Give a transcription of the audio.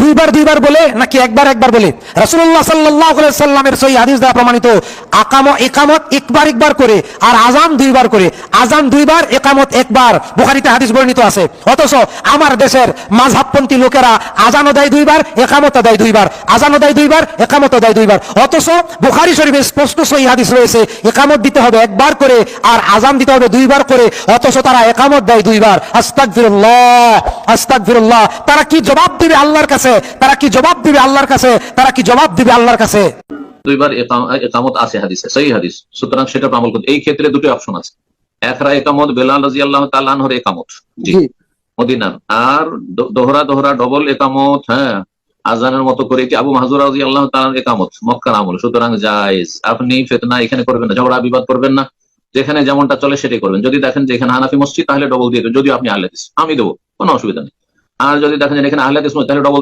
দুইবার দুইবার বলে নাকি একবার একবার বলে? রাসুল্লাহ সাল্লাহ সাল্লামের সহি হাদিস দ্বারা প্রমাণিত। আকাম একামত একবার একবার করে, আর আজান দুইবার করে। আজান দুইবার, একামত একবার। বুখারীতে হাদিস বর্ণিত আছে। অথচ আমার দেশের মাযহাবপন্থী লোকেরা আজানও দেয় দুইবার, একামতও দেয় দুইবার। আজানও দেয় দুইবার, একামতও দেয় দুইবার। অথচ বুখারী শরীফে স্পষ্ট সহি হাদিস রয়েছে, একামত দিতে হবে একবার করে, আর আজান দিতে হবে দুইবার করে। অথচ তারা একামত দেয় দুইবার। আস্তাগফিরুল্লাহ আস্তাগফিরুল্লাহ। তারা কি জবাব দিবে আল্লাহর কাছে? তারা কি জবাব দিবে আল্লাহর কাছে? তারা কি জবাব দিবে আল্লাহর কাছে? দুইবার একামত আছে হাদিসে সেই হাদিস। সুতরাং সেটা আমল করতে এই ক্ষেত্রে দুটো অপশন আছে। একরা একামত বেলাল রাজি আল্লাহ তাল্লাহর একামত। জি। মদিনার। আর দোহরা দোহরা ডবল একামত হ্যাঁ। আজানের মতো করে এটি আবু মাহজুর রাজি আল্লাহ তালার একামত মক্কার আমল। সুতরাং জায়েজ। আপনি ফেতনা এখানে করবেন না ঝগড়া বিবাদ করবেন না। যেখানে যেমনটা চলে সেটাই করবেন। যদি দেখেন যে এখানে হানাফি মসজিদ তাহলে ডবল দিয়ে দেবেন যদি আপনি আহলে আমি দেবো কোনো অসুবিধা নেই। আর যদি দেখেন যে এখানে আহলে তাহলে ডবল